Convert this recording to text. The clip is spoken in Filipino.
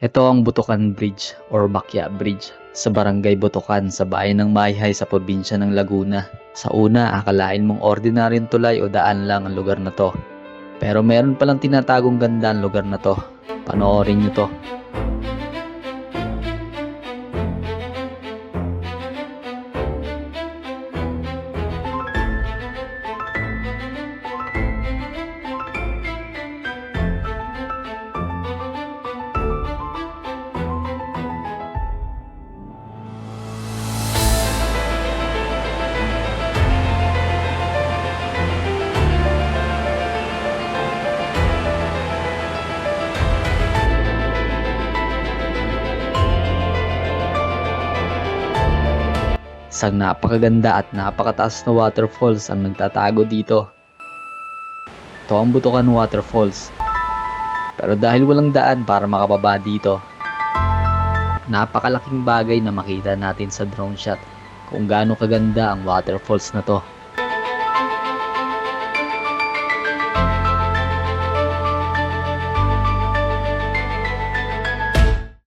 Ito ang Butukan Bridge or Bakya Bridge sa barangay Butukan sa bayan ng Mayhay sa probinsya ng Laguna. Sa una, akalain mong ordinaryong tulay o daan lang ang lugar na to. Pero meron palang tinatagong ganda ang lugar na to. Panoorin nyo to. Isang napakaganda at napakataas na waterfalls ang nagtatago dito. Ito ang Butukan Waterfalls. Pero dahil walang daan para makababa dito, napakalaking bagay na makita natin sa drone shot kung gaano kaganda ang waterfalls na to.